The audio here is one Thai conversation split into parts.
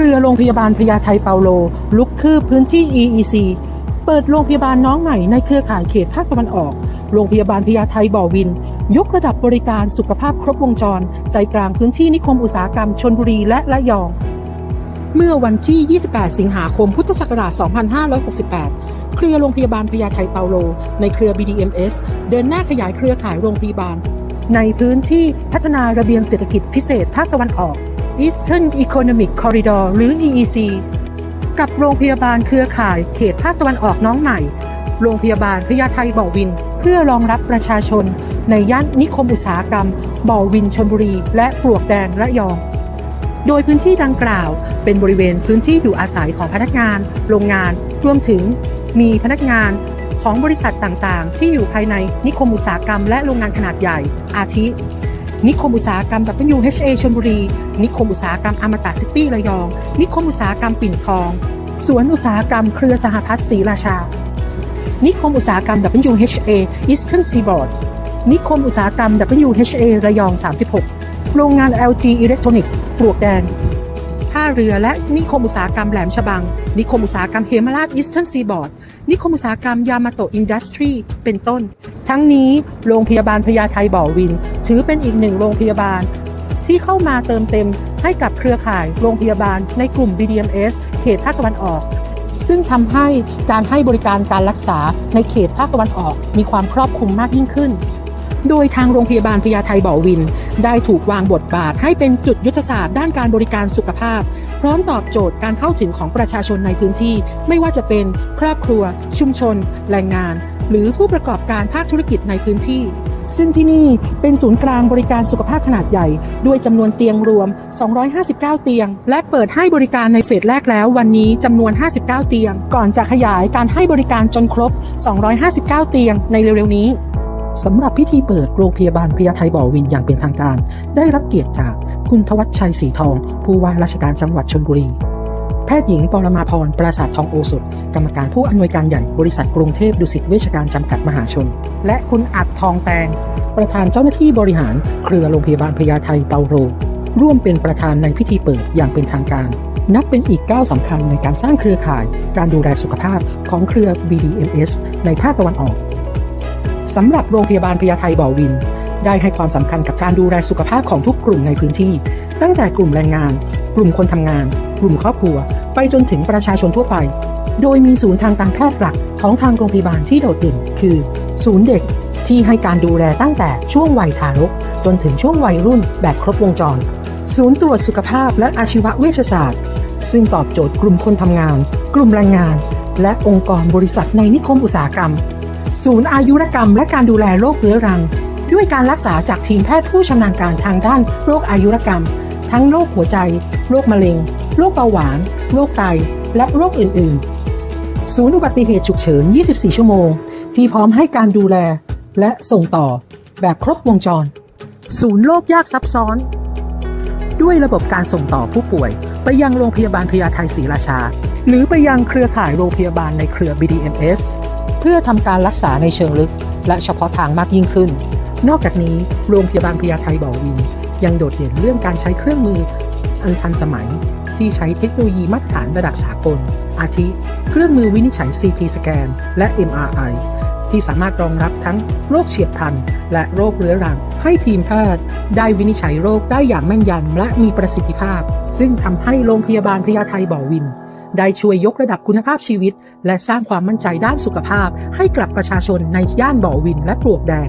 เครือโรงพยาบาลพญาไทเปาโล ลุกคืบพื้นที่ EEC เปิดโรงพยาบาลน้องใหม่ในเครือข่ายเขตภาคตะวันออก โรงพยาบาลพญาไทบ่อวิน ยกระดับบริการสุขภาพครบวงจร ใจกลางพื้นที่นิคมอุตสาหกรรมชนบุรีและระยอง เมื่อวันที่ 28 สิงหาคมพุทธศักราช 2568 เครือโรงพยาบาลพญาไทเปาโล ในเครือ BDMS เดินหน้าขยายเครือข่ายโรงพยาบาล ในพื้นที่พัฒนาระเบียงเศรษฐกิจพิเศษภาคตะวันออก Eastern Economic Corridor หรือ EEC กับโรงพยาบาลเครือข่ายเขตภาคตะวันออกน้องใหม่ โรงพยาบาลพญาไทบ่อวิน เพื่อรองรับประชาชน ในย่านนิคมอุตสาหกรรม บ่อวินชนบุรี และปลวกแดงระยอง โดยพื้นที่ดังกล่าว เป็นบริเวณพื้นที่อยู่อาศัยของพนักงาน โรงงาน รวมถึง มีพนักงานของบริษัทต่างๆ ที่อยู่ภายในนิคมอุตสาหกรรม และโรงงานขนาดใหญ่ อาทิ นิคมอุตสาหกรรม WHA ชลบุรี นิคมอุตสาหกรรมอมตะซิตี้ระยอง นิคมอุตสาหกรรมปิ่นทอง สวนอุตสาหกรรมเครือสหพัฒน์ศรีราชา นิคมอุตสาหกรรม WHA Eastern Seaboard นิคมอุตสาหกรรม WHA ระยอง 36 โรงงาน LG Electronics ปลวกแดง ท่าเรือและนิคมอุตสาหกรรมแหลมฉบัง นิคมอุตสาหกรรมเฮมาราชอีสเทิร์นซีบอร์ด นิคมอุตสาหกรรมยามาโตอินดัสทรี เป็นต้น ทั้งนี้ โรงพยาบาลพญาไทบ่อวิน ถือเป็นอีกหนึ่งโรงพยาบาล ที่เข้ามาเติมเต็มให้กับเครือข่ายโรงพยาบาลในกลุ่ม BDMS เขตภาคตะวันออก ซึ่งทำให้การให้บริการการรักษาในเขตภาคตะวันออก มีความครอบคลุมมากยิ่งขึ้น โดยทางโรงพยาบาลพญาไทบ่อวิน ได้ถูกวางบทบาทให้เป็นจุดยุทธศาสตร์ด้านการบริการสุขภาพ พร้อมตอบโจทย์การเข้าถึงของประชาชนในพื้นที่ ไม่ว่าจะเป็นครอบครัว ชุมชน แรงงาน หรือผู้ประกอบการภาคธุรกิจในพื้นที่ ซึ่งที่นี่เป็นศูนย์กลางบริการสุขภาพขนาดใหญ่ ด้วยจำนวนเตียงรวม 259 เตียง และเปิดให้บริการในเฟสแรกแล้ว วันนี้จำนวน 59 เตียง ก่อนจะขยายการให้บริการจนครบ 259 เตียงในเร็วๆนี้สำหรับพิธีเปิดโรงพยาบาลพญาไทบ่อวินอย่างเป็นทางการ ได้รับเกียรติจากคุณทวัชชัยสีทอง ผู้ว่าราชการจังหวัดชลบุรี แพทย์หญิงปรมาพร ปราสาททองโอสถ กรรมการผู้อำนวยการใหญ่บริษัทกรุงเทพดุสิตเวชการจำกัดมหาชน และคุณอัดทองแตง ประธานเจ้าหน้าที่บริหาร เครือโรงพยาบาลพญาไทเปาโร ร่วมเป็นประธานในพิธีเปิดอย่างเป็นทางการ นับเป็นอีกก้าวสำคัญในการสร้างเครือข่าย การดูแลสุขภาพของเครือ BDMS ในภาคตะวันออกสำหรับโรงพยาบาลพญาไทบ่อวิน ได้ให้ความสำคัญกับการดูแลสุขภาพของทุกกลุ่มในพื้นที่ ตั้งแต่กลุ่มแรงงาน กลุ่มคนทำงาน กลุ่มครอบครัว ไปจนถึงประชาชนทั่วไป โดยมีศูนย์ทางการแพทย์หลักของทางโรงพยาบาลที่โดดเด่นคือ ศูนย์เด็กที่ให้การดูแลตั้งแต่ช่วงวัยทารก จนถึงช่วงวัยรุ่นแบบครบวงจร ศูนย์ตรวจสุขภาพและอาชีวเวชศาสตร์ ซึ่งตอบโจทย์กลุ่มคนทำงาน กลุ่มแรงงาน และองค์กรบริษัทในนิคมอุตสาหกรรม ศูนย์อายุรกรรม และการดูแลโรคเรื้อรัง ด้วยการรักษาจากทีมแพทย์ผู้ชำนาญการทางด้านโรคอายุรกรรม ทั้งโรคหัวใจ โรคมะเร็ง โรคเบาหวาน โรคไต และโรคอื่น ๆ ศูนย์อุบัติเหตุฉุกเฉิน 24 ชั่วโมง ที่พร้อมให้การดูแล และส่งต่อแบบครบวงจร ศูนย์โรคยากซับซ้อน ด้วยระบบการส่งต่อผู้ป่วย ไปยังโรงพยาบาลพญาไทศรีราชา หรือไปยังเครือข่ายโรงพยาบาลในเครือ BDMS เพื่อทำการรักษาในเชิงลึก และเฉพาะทางมากยิ่งขึ้น นอกจากนี้โรงพยาบาลพญาไทบ่อวิน ยังโดดเด่นเรื่องการใช้เครื่องมืออันทันสมัย ที่ใช้เทคโนโลยีมาตรฐานระดับสากล อาทิ เครื่องมือวินิจฉัย CT สแกน และ MRI ที่สามารถรองรับทั้งโรคเฉียบพลัน และโรคเรื้อรัง ให้ทีมแพทย์ได้วินิจฉัยโรคได้อย่างแม่นยำและมีประสิทธิภาพ ซึ่งทำให้โรงพยาบาลพญาไทบ่อวิน ได้ช่วยยกระดับคุณภาพชีวิต และสร้างความมั่นใจด้านสุขภาพ ให้กับประชาชนในย่านบ่อวินและปลวกแดง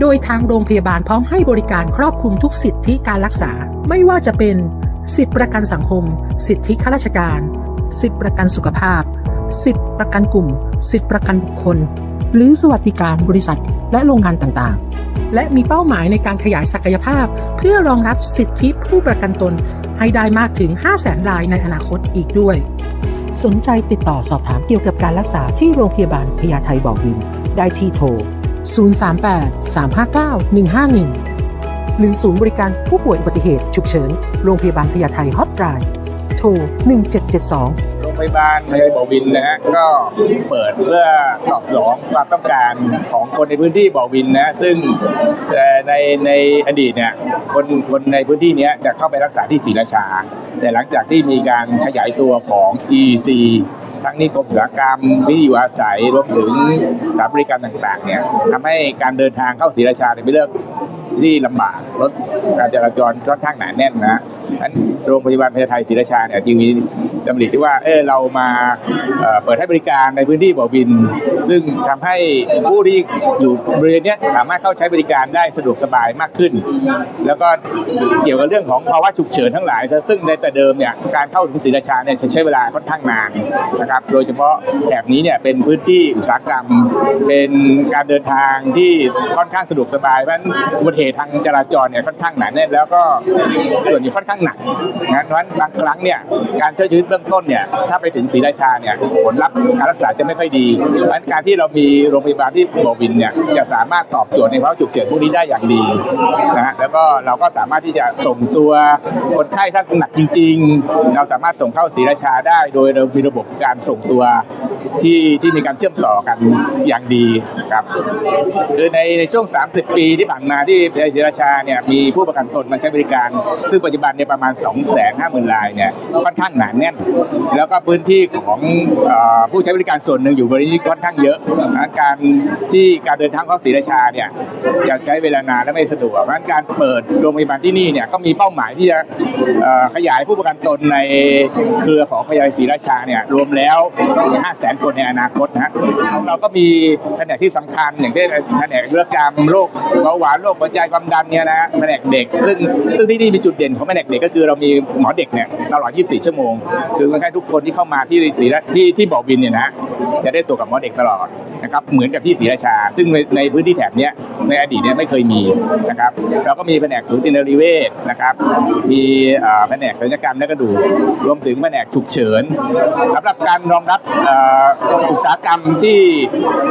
โดยทางโรงพยาบาลพร้อมให้บริการครอบคลุมทุกสิทธิการรักษา ไม่ว่าจะเป็น สิทธิประกันสังคม สิทธิข้าราชการ สิทธิประกันสุขภาพ สิทธิประกันกลุ่ม สิทธิประกันบุคคล หรือสวัสดิการบริษัทและโรงงานต่างๆ และมีเป้าหมายในการขยายศักยภาพ เพื่อรองรับสิทธิผู้ประกันตนให้ได้มากถึง 5 0 0แสนรายในอนาคตอีกด้วย สนใจติดต่อสอบถามเกี่ยวกับการรักษาที่โรงพยาบาลพญาไทบ่อวิน ได้ที่โทร 038 359 151 หรือศูนย์บริการผู้ป่วยอุบัติเหตุฉุกเฉิน โรงพยาบาลพญาไทฮอตไลน์โทร 1772พยาบาลพยาบาลบ่อวินนะฮะก็เปิดเพื่อตอบสนองความต้องการของคนในพื้นที่บ่อวินนะซึ่งเอ่ในในอดีตเนี่ยคนคนในพื้นที่เนี้ยจะเข้าไปรักษาที่ศรีราชา แต่หลังจากที่มีการขยายตัวของ EC ทั้งนิคมอุตสาหกรรมที่อยู่อาศัยรวมถึงสถานบริการต่างๆเนี่ยทำให้การเดินทางเข้าศรีราชาเนี่ยเป็นเรื่อง ที่ลำบากรถการจราจรค่อนข้างหนาแน่นนะนั้นโรงพยาบาลพญาไทศรีราชาเนี่ยจึงมีดำริที่ว่าเออเรามาเเปิดให้บริการในพื้นที่บ่อวิน ซึ่งทำให้ผู้ที่อยู่บริเวณนี้สามารถเข้าใช้บริการได้สะดวกสบายมากขึ้น แล้วก็เกี่ยวกับเรื่องของภาวะฉุกเฉินทั้งหลาย ซึ่งในแต่เดิมเนี่ยการเข้าถึงศรีราชาเนี่ยจะใช้เวลาค่อนข้างนานนะครับโดยเฉพาะแถบนี้เนี่ยเป็นพื้นที่อุตสาหกรรม เป็นการเดินทางที่ค่อนข้างสะดวกสบายเพราะฉะนั้นอุบัติทางจราจรเนี่ยค่อนข้างหนาแน่นแล้วก็ส่วนใหญ่ค่อนข้างหนักนะเพราะฉะนั้นบางครั้งเนี่ยการช่วยชีวิตเบื้องต้นเนี่ยถ้าไปถึงศรีราชาเนี่ยผลลัพธ์การรักษาจะไม่ค่อยดีเพราะฉะนั้นการที่เรามีโรงพยาบาลที่บ่อวินเนี่ยจะสามารถตอบโจทย์ในภาวะฉุกเฉินพวกนี้ได้อย่างดีนะฮะแล้วก็เราก็สามารถที่จะส่งตัวคนไข้ถ้าหนักจริง ๆ เราสามารถส่งเข้าศรีราชาได้ โดยเรามีระบบการส่งตัวที่ที่มีการเชื่อมต่อกันอย่างดีครับคือในในช่วง 30 ปีที่ผ่านมาที่ศรีราชาเนี่ยมีผู้ประกันตนมาใช้บริการ ซึ่งปัจจุบันเนี่ยประมาณ 2 5 0 0 0 0รายเนี่ยค่อนข้างหนาแน่น แล้วก็พื้นที่ของอผู้ใช้บริการส่วนหนึ่งอยู่บริเวณนี้ค่อนข้างเยอะนะการที่การเดินทางเข้าศรีราชาเนี่ยจะใช้เวลานานและไม่สะดวกเพราะฉะนั้นการเปิดโรงพยาบาลที่นี่เนี่ยก็มีเป้าหมายที่จะขยายผู้ประกันตนในเครือของพยาศรีราชาเนี่ยรวมแล้ว 5 0 0 0 0 0 คนในอนาคตนะเราก็มีแผนกที่สำคัญอย่างเช่นแผนกเลือกกรรมโรคเบาหวานโรคหัวใจความดันเนี่ยนะฮะแผนกเด็ก ซึ่งซึ่งที่นี่มีจุดเด่นของแผนกเด็กก็คือเรามีหมอเด็กเนี่ยตลอด 24 ชั่วโมง คือคนไข้ทุกคนที่เข้ามาที่ศรีราที่ที่บ่อวินเนี่ยนะจะได้ตัวกับหมอเด็กตลอดนะครับเหมือนกับที่ศรีราชา ซึ่งในในพื้นที่แถบเนี้ยในอดีตเนี่ยไม่เคยมีนะครับเราก็มีแผนกสูตินรีเวชนะครับมีแผนกศัลยกรรมและกระดูกรวมถึงแผนกฉุกเฉินสำหรับการรองรับอุตสาหกรรมที่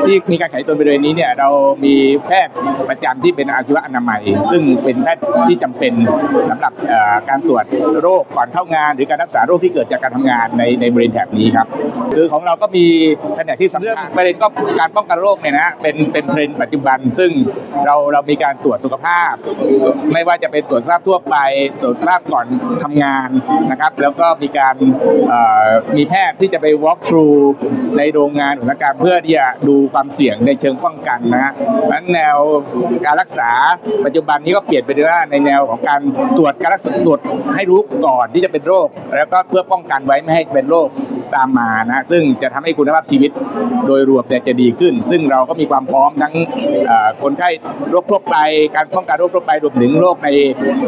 ที่มีการขายตัวบริเวณนี้เนี่ยเรามีแพทย์ประจำที่เป็นอาชีวะอนามัย ซึ่งเป็นแพทย์ที่จำเป็นสำหรับเอ่อการตรวจโรคก่อนเข้างาน หรือการรักษาโรคที่เกิดจากการทำงานในในบริเวณแถบนี้ครับคือของเราก็มีแผนกที่สำคัญประเด็นก็การป้องกันโรคเนี่ยนะเป็นเป็นเทรนด์ปัจจุบัน ซึ่งเราเรามีการตรวจสุขภาพ ไม่ว่าจะเป็นตรวจสุขภาพทั่วไป ตรวจสุขภาพก่อนทำงานนะครับ แล้วก็มีการเอ่อมีแพทย์ที่จะไป walk through ในโรงงานอุตสาหกรรมเพื่อที่จะดูความเสี่ยงในเชิงป้องกันนะฮะเพราะฉะนั้นแนวการรักษาปัจจุบันนี้ก็เปลี่ยนไปด้วยว่าในแนวของการตรวจการรักษาตรวจให้รู้ก่อนที่จะเป็นโรค แล้วก็เพื่อป้องกันไว้ไม่ให้เป็นโรคตามมานะซึ่งจะทำให้คุณภาพชีวิตโดยรวมเนี่ยจะดีขึ้น ซึ่งเราก็มีความพร้อมทั้งคนไข้โรคทั่วไป การป้องกันโรคทั่วไปรวมถึงโรคใน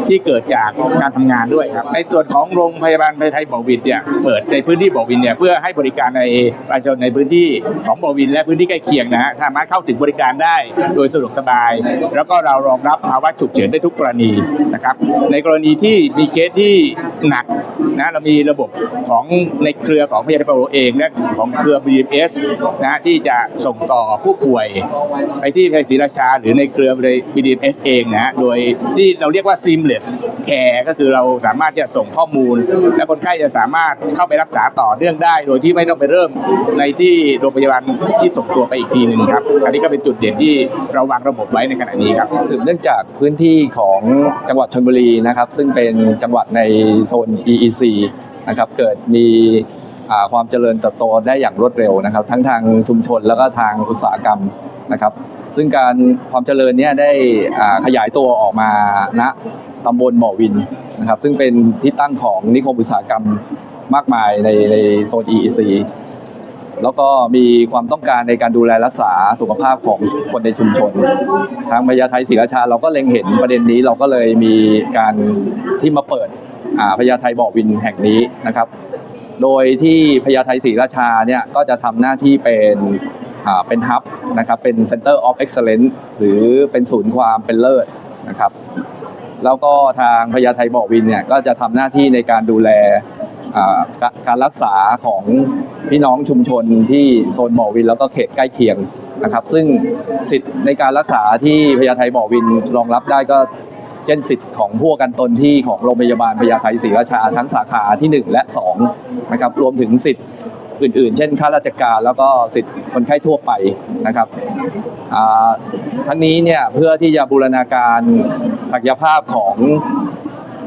ที่เกิดจากการทำงานด้วยครับ ในส่วนของโรงพยาบาลไทยบ่อวินเนี่ยเปิดในพื้นที่บ่อวินเนี่ยเพื่อให้บริการในประชาชนในพื้นที่ของบ่อวิน และพื้นที่ใกล้เคียงนะฮะสามารถเข้าถึงบริการได้โดยสะดวกสบาย แล้วก็เรารองรับภาวะฉุกเฉินได้ทุกกรณีนะครับ ในกรณีที่มีเคสที่หนักนะเรามีระบบของในเครือของพยาบาลเปาโลเองและของเครือ BMS นะที่จะส่งต่อผู้ป่วยไปที่ไทยศรีราชา หรือในเครือ BMS เองนะฮะโดยที่เราเรียกว่า seamless care ก็คือเราสามารถจะส่งข้อมูล และคนไข้จะสามารถเข้าไปรักษาต่อเนื่องได้ โดยที่ไม่ต้องไปเริ่มในที่โรงพยาบาลที่ส่งตัวไปอีกทีหนึ่งครับ อันนี้ก็เป็นจุดเด่นที่เราวางระบบไว้ในขณะนี้ครับสืบเนื่องื่องจากพื้นที่ของจังหวัดชลบุรีนะครับ ซึ่งเป็นจังหวัดในโซน EEC นะครับเกิดมีความเจริญเติบโตได้อย่างรวดเร็วนะครับ ทั้งทางชุมชนแล้วก็ทางอุตสาหกรรมนะครับ ซึ่งการความเจริญเนี่ยได้ขยายตัวออกมาณตำบลบ่อวินนะครับ ซึ่งเป็นที่ตั้งของนิคมอุตสาหกรรมมากมายในในโซน EEC แล้วก็มีความต้องการในการดูแลรักษาสุขภาพของคนในชุมชน ทางพญาไทศรีราชาเราก็เล็งเห็นประเด็นนี้เราก็เลยมีการที่มาเปิดพญาไทบ่อวินแห่งนี้นะครับ โดยที่พญาไทศรีราชาเนี่ยก็จะทำหน้าที่เป็นเป็นฮับนะครับเป็น Center of Excellence หรือเป็นศูนย์ความเป็นเลิศนะครับ แล้วก็ทางพญาไทบ่อวินเนี่ยก็จะทำหน้าที่ในการดูแล กการรักษาของพี่น้องชุมชนที่โซนบ่อวินแล้วก็เขตใกล้เคียงนะครับ ซึ่งสิทธิ์ในการรักษาที่พญาไทบ่อวินรองรับได้ก็เช่นสิทธิ์ของผู้ประกันตนที่ของโรงพยาบาลพญาไทศรีราชาทั้งสาขาที่ 1 และ2นะครับรวมถึงสิทธิ์อื่นๆ เช่นข้าราชการแล้วก็สิทธิ์คนไข้ทั่วไปนะครับอ่าทั้งนี้เนี่ยเพื่อที่จะบูรณาการศักยภาพของ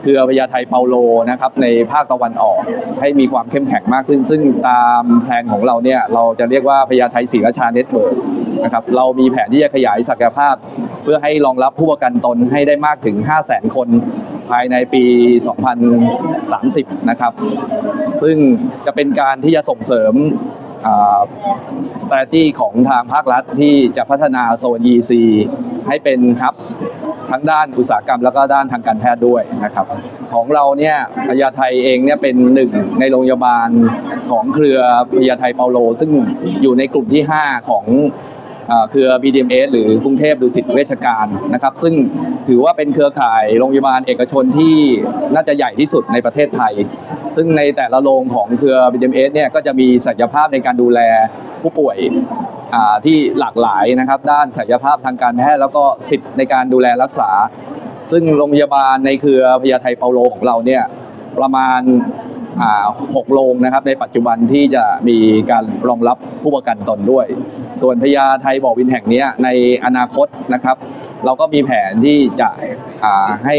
เครือพญาไทเปาโลนะครับในภาคตะวันออกให้มีความเข้มแข็งมากขึ้น ซึ่งตามแผนของเราเนี่ยเราจะเรียกว่าพญาไทศรีราชาเน็ตเวิร์กนะครับเรามีแผนที่จะขยายศักยภาพ เพื่อให้รองรับผู้ประกันตนให้ได้มากถึง 5 0 0 0 0 0 คนภายในปี 2030 นะครับ ซึ่งจะเป็นการที่จะส่งเสริมสตร a t e g y ของทางภาครัฐที่จะพัฒนาโซน EC ให้เป็นฮับ ทั้งด้านอุตสาหกรรมแล้วก็ด้านทางการแพทย์ด้วยนะครับ ของเราเนี่ยพญาไทเองเนี่ยเป็นหนึ่งในโรงพยาบาลของเครือพญาไทเปาโล ซึ่งอยู่ในกลุ่มที่ 5 ของเครือ BDMS หรือกรุงเทพดุสิตเวชการนะครับ ซึ่งถือว่าเป็นเครือข่ายโรงพยาบาลเอกชนที่น่าจะใหญ่ที่สุดในประเทศไทย ซึ่งในแต่ละโรงของเครือ BDMS เนี่ยก็จะมีศักยภาพในการดูแลผู้ป่วยาที่หลากหลายนะครับ ด้านศักยภาพทางการแพทย์แล้วก็สิทธิ์ในการดูแลรักษา ซึ่งโรงพยาบาลในเครือพญาไทเปาโลของเราเนี่ยประมาณาหกโรงนะครับในปัจจุบันที่จะมีการรองรับผู้ประกันตนด้วย ส่วนพญาไทยบ่อวินแห่งนี้ในอนาคตนะครับ เราก็มีแผนที่จะให้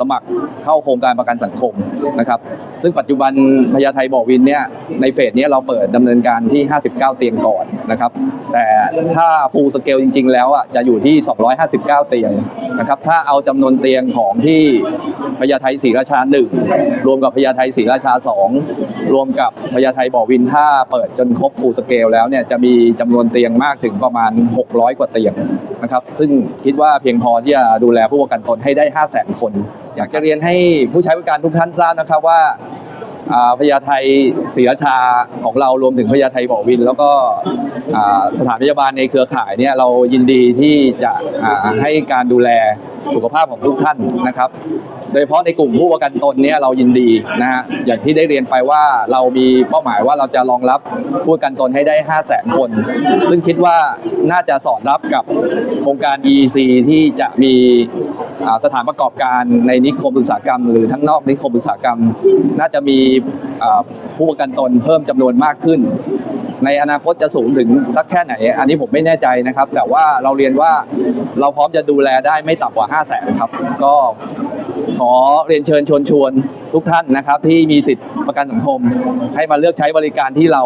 สมัครเข้าโครงการประกันสังคมนะครับ ซึ่งปัจจุบันพญาไทบ่อวินเนี่ยในเฟสเนี้ยเราเปิดดำเนินการที่ 59 เตียงก่อนนะครับ แต่ถ้าฟูลสเกลจริง ๆ แล้วอะจะอยู่ที่ 259 เตียงนะครับ ถ้าเอาจำนวนเตียงของที่พญาไทศรีราชา 1 รวมกับพญาไทศรีราชา 2 รวมกับพญาไทบ่อวินถ้าเปิดจนครบฟูลสเกลแล้วเนี่ยจะมีจำนวนเตียงมากถึงประมาณ 600 กว่าเตียงนะครับ ซึ่งคิดว่าเพียงพอที่จะดูแลผู้ประกันตนให้ได้ 5 0 0 0 0 0 คน อยากจะเรียนให้ผู้ใช้บริการทุกท่านทราบนะครับว่าพญาไทศรีราชาของเรารวมถึงพญาไทบ่อวิน แล้วก็สถานพยาบาลในเครือข่ายเนี่ยเรายินดีที่จะให้การดูแล สุขภาพของทุกท่านนะครับ โดยเฉพาะในกลุ่มผู้ประกันตนเนี่ยเรายินดีนะฮะอย่างที่ได้เรียนไปว่าเรามีเป้าหมายว่าเราจะรองรับผู้ประกันตนให้ได้ 5 0 0 0 0 0คน ซึ่งคิดว่าน่าจะสอดรับกับโครงการ EEC ที่จะมีสถานประกอบการในนิคมอุตสาหกรรม หรือทั้งนอกนิคมอุตสาหกรรม น่าจะมีผู้ประกันตนเพิ่มจำนวนมากขึ้น ในอนาคตจะสูงถึงสักแค่ไหน อันนี้ผมไม่แน่ใจนะครับ แต่ว่าเราเรียนว่าเราพร้อมจะดูแลได้ไม่ต่ำกว่า 5 0 0แสนครับ ก็ขอเรียนเชิญชวนชวนทุกท่านนะครับ ที่มีสิทธิประกันสังคม ให้มาเลือกใช้บริการที่เรา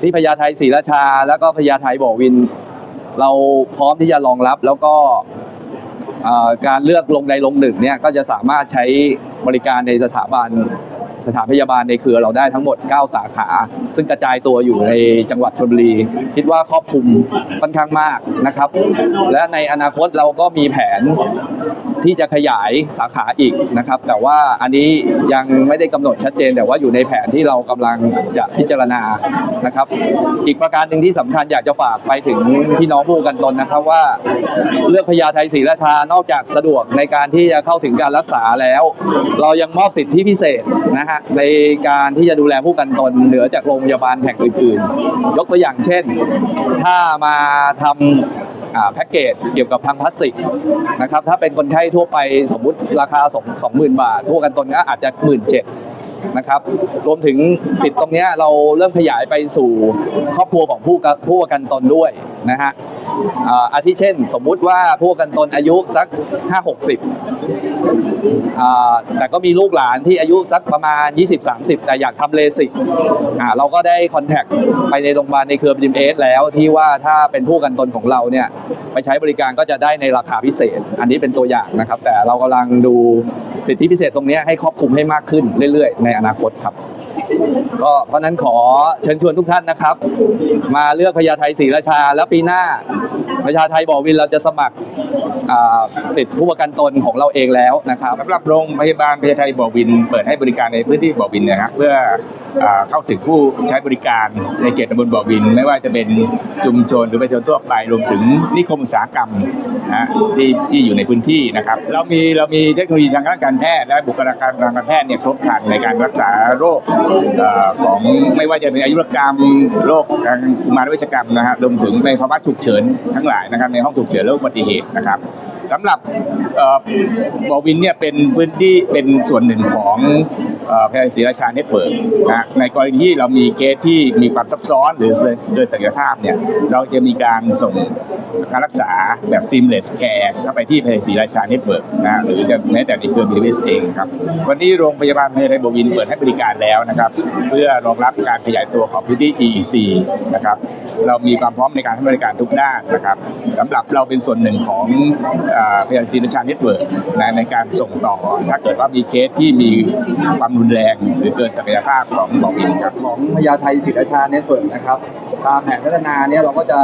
ที่พญาไทศรีราชา แล้วก็พญาไทบ่อวิน เราพร้อมที่จะรองรับแล้วก็การเลือกลงใดลงหนึ่งเนี่ยก็จะสามารถใช้บริการในสถาบัน สถานพยาบาลในเครือเราได้ทั้งหมด 9 สาขา ซึ่งกระจายตัวอยู่ในจังหวัดชลบุรี คิดว่าครอบคลุมค่อนข้างมากนะครับ และในอนาคตเราก็มีแผนที่จะขยายสาขาอีกนะครับ แต่ว่าอันนี้ยังไม่ได้กำหนดชัดเจน แต่ว่าอยู่ในแผนที่เรากำลังจะพิจารณานะครับ อีกประการหนึ่งที่สำคัญอยากจะฝากไปถึงพี่น้องผู้กันตนนะครับว่า เลือกพญาไทศรีราชานอกจากสะดวกในการที่จะเข้าถึงการรักษาแล้ว เรายังมอบสิทธิพิเศษนะฮะในการที่จะดูแลผู้กันตนเหนือจากโรงพยาบาลแห่งอื่นๆ ยกตัวอย่างเช่น ถ้ามาทำแพ็กเกจเกี่ยวกับทางพลาสติกนะครับถ้าเป็นคนไข้ทั่วไปสมมุติราคาสองสองหมื่นบาทผู้กันตนก็อาจจะหมื่นเจ็ดนะครับรวมถึงสิทธิ์ตรงนี้เราเริ่มขยายไปสู่ครอบครัวของผู้กะผู้ประกันตนด้วย นะฮะอ่าอาทิเช่น สมมุติว่าผู้กันตนอายุสัก 5 60อ่าแต่ก็มีลูกหลานที่อายุสักประมาณ 20-30 แต่อยากทำเลสิกอ่าเราก็ได้คอนแทคไปในโรงพยาบาลในเครือบิมเอสแล้วที่ว่าถ้าเป็นผู้กันตนของเราเนี่ยไปใช้บริการก็จะได้ในราคาพิเศษ อันนี้เป็นตัวอย่างนะครับ แต่เรากำลังดูสิทธิพิเศษตรงนี้ให้ครอบคลุมให้มากขึ้นเรื่อยๆ ในอนาคตครับ ก็เพราะนั้นขอเชิญชวนทุกท่านนะครับ มาเลือกพญาไทศรีราชา แล้วปีหน้าพญาไทบ่อวินเราจะสมัครสิทธิผู้ประกันตนของเราเองแล้วนะครับสำหรับโรงพยาบาลพญาไทบ่อวิน เปิดให้บริการในพื้นที่บ่อวินนะครับเพื่ออเข้าถึงผู้ใช้บริการในเขตตำบลบ่อวิน ไม่ว่าจะเป็นชุมชนหรือประชาชนทั่วไปรวมถึงนิคมอุตสาหกรรมนะที่ที่อยู่ในพื้นที่นะครับ เรามีเรามีเทคโนโลยีทางด้านการแพทย์และบุคลากรทางการแพทย์เนี่ยครบครันในการรักษาโรคของไม่ว่าจะเป็นอายุรกรรมโรคทางกุมารเวชกรรมนะฮะรวมถึงในภาวะฉุกเฉินทั้งหลายนะครับในห้องฉุกเฉินและอุบัติเหตุนะครับสำหรับเอ่อบอวินเนี่ยเป็นพื้นที่เป็นส่วนหนึ่งของ แพทย์ศรีราชาเน็ตเวิร์กนะในกรณีที่เรามีเคสที่มีความซับซ้อนหรือเกินศักยภาพเนี่ยเราจะมีการส่งการรักษาแบบ seamless care เข้าไปที่แพทย์ศรีราชาเน็ตเวิร์กนะหรือจะแม้แต่ในเครือบิลิสเองครับวันนี้โรงพยาบาลพญาไทบวินเปิดให้บริการแล้วนะครับเพื่อรองรับการขยายตัวของพื้นที่ EEC นะครับเรามีความพร้อมในการให้บริการทุกด้านนะครับสำหรับเราเป็นส่วนหนึ่งของพยาศรีราชาเน็ตเวิร์กนในการส่งต่อ ถ้าเกิดว่ามีเคสที่มีความรุนแรงหรือเกินศักยภาพของบอวินครับของพญาไทศรีราชาเน็ตเวิร์กนะครับ ตามแผนพัฒนาเนี่ยเราก็จะ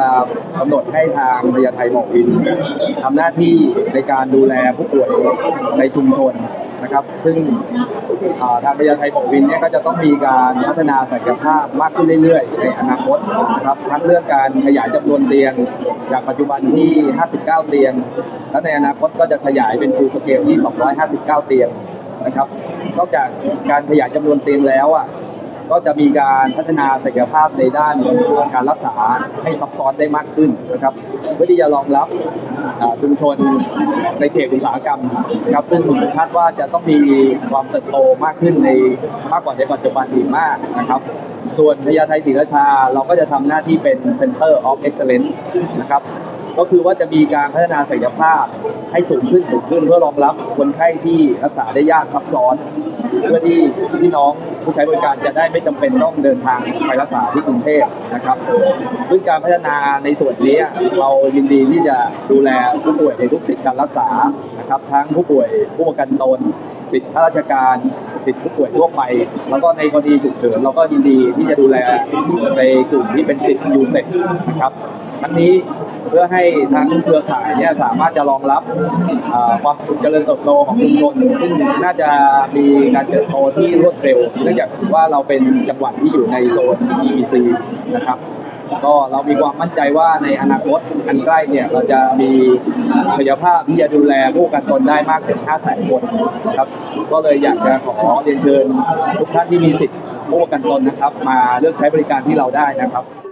กำหนดให้ทางพญาไทหมอกวินทำหน้าที่ในการดูแลผู้ป่วยในชุมชนนะครับ ซึ่งทางพญาไทหมอกวินเนี่ยก็จะต้องมีการพัฒนาศักยภาพมากขึ้นเรื่อยๆ ในอนาคตนะครับทั้งเรื่องการขยายจำนวนเตียง จากปัจจุบันที่ 59 เตียง และในอนาคตก็จะขยายเป็นฟูลสเกลที่ 259 เตียง นะครับ นอกจากการขยายจำนวนเตียงแล้วอะก็จะมีการพัฒนาศักยภาพในด้านการรักษาให้ซับซ้อนได้มากขึ้นนะครับเพื่อที่จะรองรับชุมชนในเขตอุตสาหกรรมนะครับซึ่งคาดว่าจะต้องมีความเติบโตมากขึ้นในมากกว่าในปัจจุบันอีกมากนะครับ ส่วนพญาไทศรีราชาเราก็จะทำหน้าที่เป็น Center of Excellence นะครับ ก็คือว่าจะมีการพัฒนาศักยภาพให้สูงขึ้นสูงขึ้นเพื่อรองรับคนไข้ที่รักษาได้ยากซับซ้อน เพื่อที่พี่น้องผู้ใช้บริการจะได้ไม่จำเป็นต้องเดินทางไปรักษาที่กรุงเทพนะครับซึ่งการพัฒนาในส่วนนี้เรายินดีที่จะดูแลผู้ป่วยในทุกสิทธิการรักษานะครับทั้งผู้ป่วยผู้ประกันตนสิทธิข้าราชการสิทธิผู้ป่วยทั่วไป แล้วก็ในกรณีฉุกเฉินเราก็ยินดีที่จะดูแลในกลุ่มที่เป็นสิทธิยูเซนะครับทั้งนี้ เพื่อให้ทั้งเครือข่ายเนี่ยสามารถจะรองรับความเจริญเติบโตของชุมชนซึ่งน่าจะมีการเติบโตที่รวดเร็วเนื่องจากว่าเราเป็นจังหวัดที่อยู่ในโซน EEC นะครับก็เรามีความมั่นใจว่าในอนาคตอันใกล้เนี่ยเราจะมีศักยภาพที่จะดูแลผู้กันตนได้มากถึง5 0 0 0 0 0คนนะครับก็เลยอยากจะขอเรียนเชิญทุกท่านที่มีสิทธิ์ผู้กันตนนะครับ มาเลือกใช้บริการที่เราได้นะครับ